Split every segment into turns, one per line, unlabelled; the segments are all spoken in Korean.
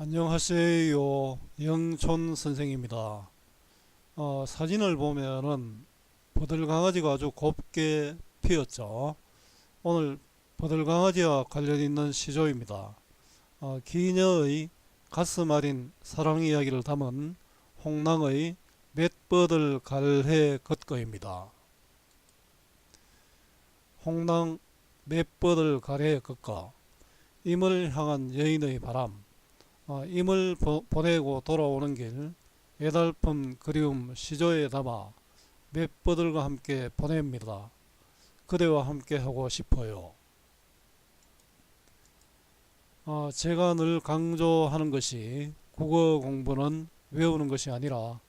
안녕하세요. 영촌 선생입니다. 어, 사진을 보면은 버들강아지가 아주 곱게 피었죠. 오늘 버들강아지와 관련 있는 시조입니다. 어, 기녀의 가슴 아린 사랑 이야기를 담은 홍랑의 맷버들 갈해 걷거입니다. 홍랑 맷버들 갈해 걷거 임을 향한 여인의 바람 어, 임을 보, 보내고 돌아오는 길 애달픈 그리움 시조에 담아 맷버들과 함께 보냅니다. 그대와 함께 하고 싶어요. 어, 제가 늘 강조하는 것이 국어 공부는 외우는 것이 아니라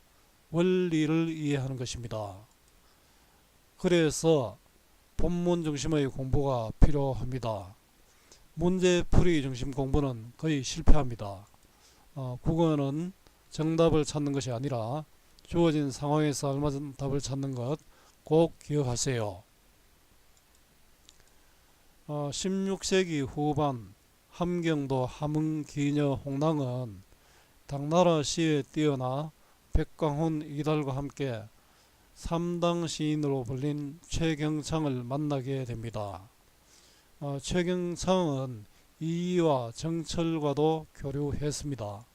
원리를 이해하는 것입니다. 그래서 본문 중심의 공부가 필요합니다. 문제풀이 중심 공부는 거의 실패합니다. 어, 국어는 정답을 찾는 것이 아니라 주어진 상황에서 알맞은 답을 찾는 것 꼭 기억하세요. 어, 16세기 후반 함경도 함흥기녀 홍랑은 당나라 시에 뛰어나 백광훈 이달과 함께 삼당 시인으로 불린 최경창을 만나게 됩니다. 어, 최경창은 이이와 정철과도 교류했습니다.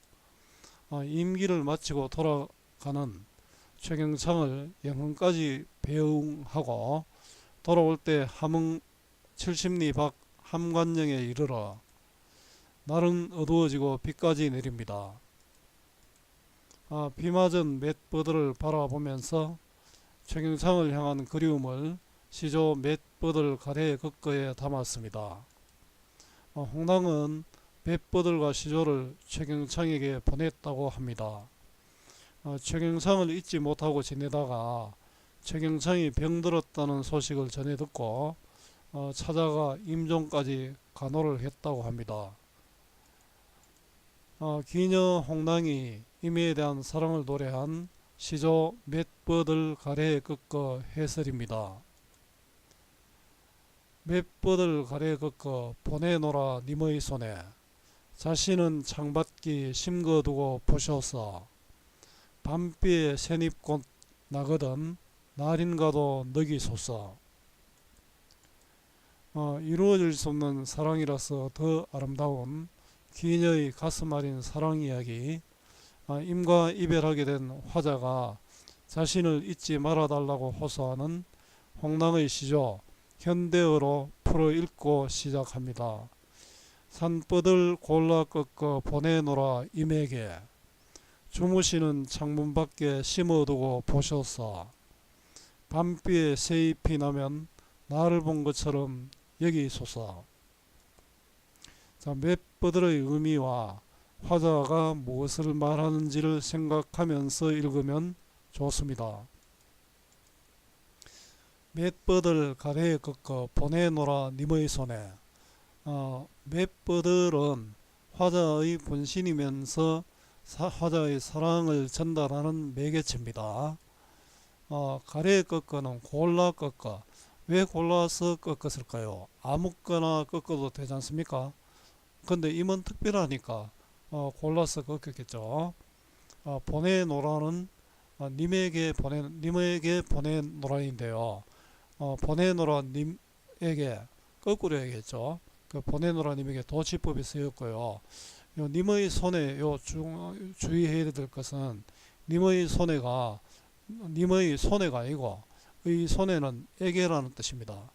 어, 임기를 마치고 돌아가는 최경창을 영흥까지 배웅하고 돌아올 때 함흥 70리 밖 함관령에 이르러 날은 어두워지고 비까지 내립니다. 아, 비 맞은 맷버들을 바라보면서 최경창을 향한 그리움을 시조 맷버들 가래 걷거에 담았습니다. 어, 홍랑은 맷버들과 시조를 최경창에게 보냈다고 합니다. 어, 최경창을 잊지 못하고 지내다가 최경창이 병들었다는 소식을 전해 듣고 어, 찾아가 임종까지 간호를 했다고 합니다. 어, 기녀 홍랑이 임에 대한 사랑을 노래한 시조 맷버들 가래 꺾어 해설입니다. 맷버들 가래 꺾어 보내노라 님의 손에 자신은 창밖이 심거두고 보셔서 밤비에 새잎꽃 나거든 날인가도 너기소서. 어, 이루어질 수 없는 사랑이라서 더 아름다운 기녀의 가슴 아린 사랑 이야기. 아, 임과 이별하게 된 화자가 자신을 잊지 말아달라고 호소하는 홍랑의 시조 현대어로 풀어 읽고 시작합니다. 산버들 골라 꺾어 보내노라 임에게 주무시는 창문 밖에 심어두고 보셔서 밤비에 새잎이 나면 나를 본 것처럼 여기소서. 자, 맷버들의 의미와 화자가 무엇을 말하는지를 생각하면서 읽으면 좋습니다. 맷버들 가래에 꺾어 보내노라 님의 손에 어, 맷버들은 화자의 분신이면서 사, 화자의 사랑을 전달하는 매개체입니다. 어, 가래에 꺾어는 골라 꺾어 왜 골라서 꺾었을까요? 아무거나 꺾어도 되지 않습니까? 근데 임은 특별하니까 어, 골라서 꺾였겠죠. 어, 보내노라는 어, 님에게 보내 님에게 보내노라인데요. 어, 보내노라 님에게 거꾸로 해야겠죠. 그 보내노라 님에게 도치법이 쓰였고요. 요 님의 손에 요 주, 주의해야 될 것은 님의 손해가 님의 손해가 아니고 의 손해는 에게라는 뜻입니다.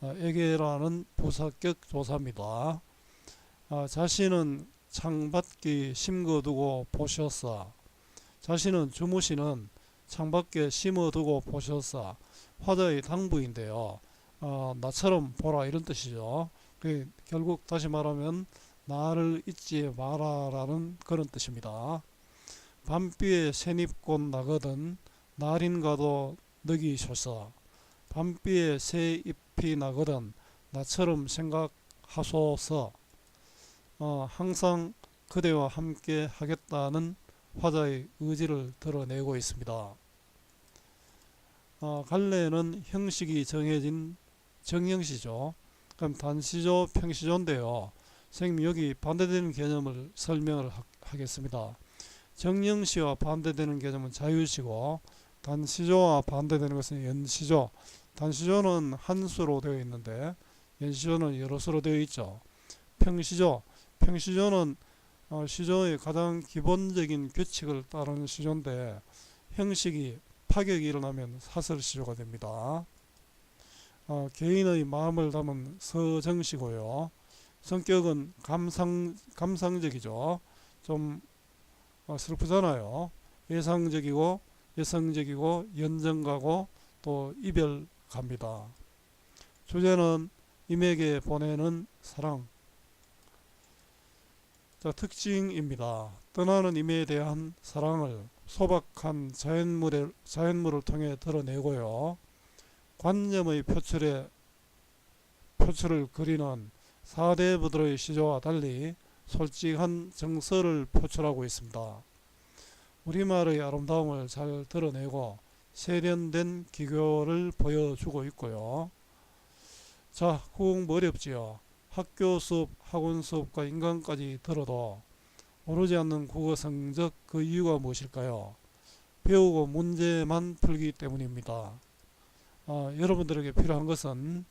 어, 에게라는 부사격 조사입니다. 어, 자신은 창밖에 심거두고 보셨사. 자신은 주무시는 창밖에 심어두고 보셨사. 화자의 당부인데요. 어, 나처럼 보라 이런 뜻이죠. 그 결국 다시 말하면 나를 잊지 마라라는 그런 뜻입니다. 밤비에 새잎꽃 나거든 날인가도 너기셔서 밤비에 새 잎이 나거든 나처럼 생각하소서 어, 항상 그대와 함께 하겠다는 화자의 의지를 드러내고 있습니다. 어, 갈래는 형식이 정해진 정형시죠. 그럼 단시조, 평시조인데요. 선생님 여기 반대되는 개념을 설명을 하, 하겠습니다. 정령시와 반대되는 개념은 자유시고 단시조와 반대되는 것은 연시조. 단시조는 한 수로 되어 있는데 연시조는 여러 수로 되어 있죠. 평시조. 평시조는 어, 시조의 가장 기본적인 규칙을 따르는 시조인데 형식이 파격이 일어나면 사설시조가 됩니다. 어, 개인의 마음을 담은 서정시고요. 성격은 감상 감상적이죠. 좀 어, 슬프잖아요. 예상적이고 예성적이고 연정가고 또 이별 갑니다. 주제는 임에게 보내는 사랑. 자, 특징입니다. 떠나는 임에 대한 사랑을 소박한 자연물에, 자연물을 통해 드러내고요. 관념의 표출에 표출을 그리는 4대 부들의 시조와 달리 솔직한 정서를 표출하고 있습니다. 우리말의 아름다움을 잘 드러내고 세련된 기교를 보여주고 있고요. 자, 공부 어렵지요. 학교 수업, 학원 수업과 인강까지 들어도 오르지 않는 국어 성적 그 이유가 무엇일까요? 배우고 문제만 풀기 때문입니다. 아, 여러분들에게 필요한 것은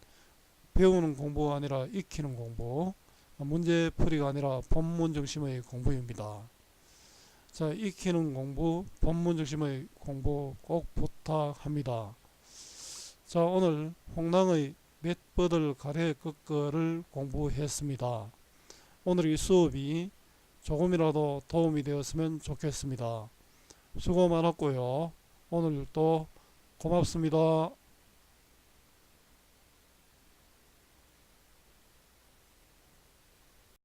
배우는 공부가 아니라 익히는 공부, 문제풀이가 아니라 본문 중심의 공부입니다. 자, 익히는 공부, 본문 중심의 공부 꼭 부탁합니다. 자, 오늘 홍랑의 몇 뻗을 가래 꺾어를 공부했습니다. 오늘 이 수업이 조금이라도 도움이 되었으면 좋겠습니다. 수고 많았고요. 오늘도 고맙습니다.